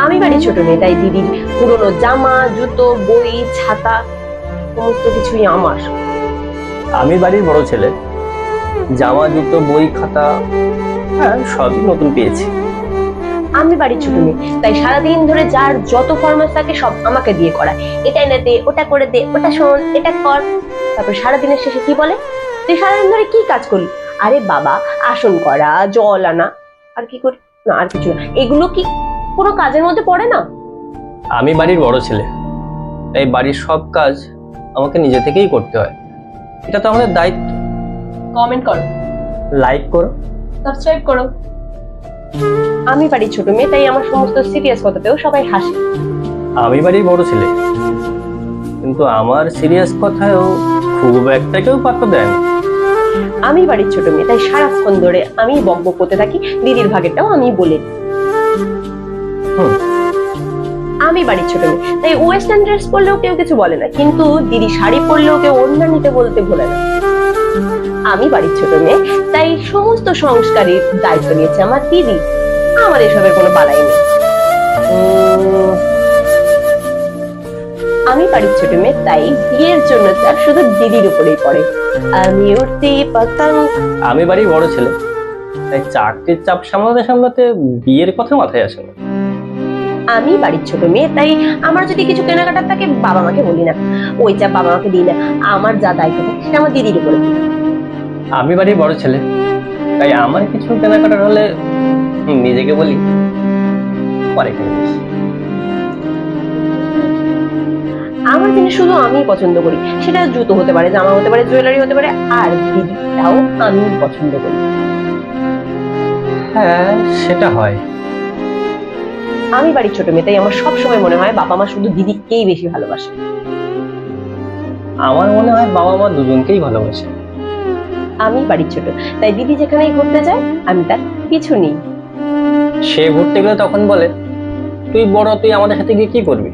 আমি বাড়ির ছোট মেয়ে তাই দিদির পুরনো জামা জুতো বই ছাতা সমস্ত কিছুই আমার। আমি বাড়ির বড় ছেলে। জামা জুতো বই খাতা হ্যাঁ সবই নতুন পেয়েছি। আমি বাড়ির ছোট মেয়ে তাই সারাদিন ধরে যার যত ফরমাস থাকে সব আমাকে দিয়ে করায়। এটা এনে দে ওটা করে দে ওটা শোন এটা কর। তারপর সারাদিনের শেষে কি বলে? তুই সারাদিন ধরে কি কাজ করলি? আরে বাবা আসন করা জল আনা আর কি করি? না আর কিছু না। এগুলো কি কোনো কাজের মধ্যে পড়ে না? আমি বাড়ির বড় ছেলে। তাই বাড়ির সব কাজ আমাকে নিজে থেকেই করতে হয়। এটা তো আমাদের দায়িত্ব। কমেন্ট করো। লাইক করো। সাবস্ক্রাইব করো। আমি বাড়ির ছোট মেয়ে তাই আমার সমস্ত সিরিয়াস কথাতেও সবাই হাসে। আমি বাড়ির বড় ছেলে। কিন্তু আমার সিরিয়াস কথায়ও খুব একটা কেউ পাত্র দেয় না। আমি বাড়ির ছোট মেয়ে তাই সারাক্ষণ ধরে আমি বক বক করতে থাকি। দিদির ভাগেরটাও আমি বলে। আমি বাড়ির ছোট মেয়ে। তাই ওয়েস্টার্ন ড্রেস পরলেও কেউ কিছু বলে না কিন্তু দিদি শাড়ি পরলেও কেউ ওড়না নিতে বলতে ভোলে না। আমি বাড়ির ছোট মেয়ে তাই সমস্ত সংস্কারের দায়িত্ব নিয়েছে আমার দিদি। আমার এসবের কোনো বালাই নেই। আমি বাড়ির ছোট মেয়ে তাই বিয়ের জন্য চাপ শুধু দিদির উপরেই পড়ে। আমি উঠতে পারতাম। আমি বাড়ির বড় ছেলে তাই চাকরির চাপ সামলাতে সামলাতে বিয়ের কথা মাথায় আসে না। আমি বাড়ির ছোট মেয়ে তাই আমার যদি কিছু কেনাকাটার থাকে বাবা মাকে বলি না। ওই চাপ বাবা মাকে দিই না আমার যা দায়িত্ব থাকে সেটা আমার দিদির উপরে। আমি বাড়ির বড় ছেলে তাই আমার কিছু কেনাকাটার হলে নিজেকে বলি পরে কিনিস আমার জিনিস শুধু আমি পছন্দ করি। সেটা জুতো হতে পারে জামা হতে পারে জুয়েলারি হতে পারে আর দিদিটাও আমি পছন্দ করি। হ্যাঁ সেটা হয়। আমি বাড়ির ছোট মেয়ে তাই আমার সব সময় মনে হয় বাবা মা শুধু দিদিকেই বেশি ভালোবাসে। আমার মনে হয় বাবা মা দুজনকেই ভালোবাসে। আমি বাড়ির ছোট তাই দিদি যেখানেই ঘুরতে যায় আমি তার পিছু নিই। সে ঘুরতে গেলে তখন বলে তুই বড় তুই আমাদের সাথে গিয়ে কি করবি?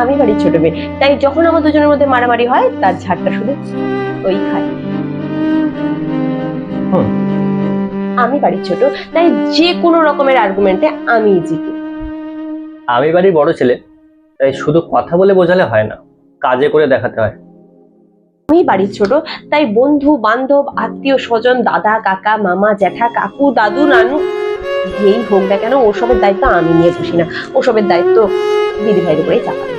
আমি বাড়ির ছোট মেয়ে তাই যখন আমার দুজনের মধ্যে মারামারি হয় তার ঝাড়টা শুধু ওই খায় আমি বাড়ির ছোট তাই যে কোনো রকমের আর্গুমেন্টে আমি জিতি। আমি বাড়ির বড় ছেলে, তাই শুধু কথা বলে বোঝালে হয় না, কাজে করে দেখাতে হয়। আমি বাড়ির ছোট, তাই বন্ধু, বান্ধব, আত্মীয় স্বজন, দাদা, কাকা, মামা, জ্যাঠা, কাকু, দাদু, নানু, যেই হোক না কেন, ওসবের দায়িত্ব আমি নিয়ে বসি না। ওসবের দায়িত্ব দিদি ভাইয়ের উপরেই চাপাই।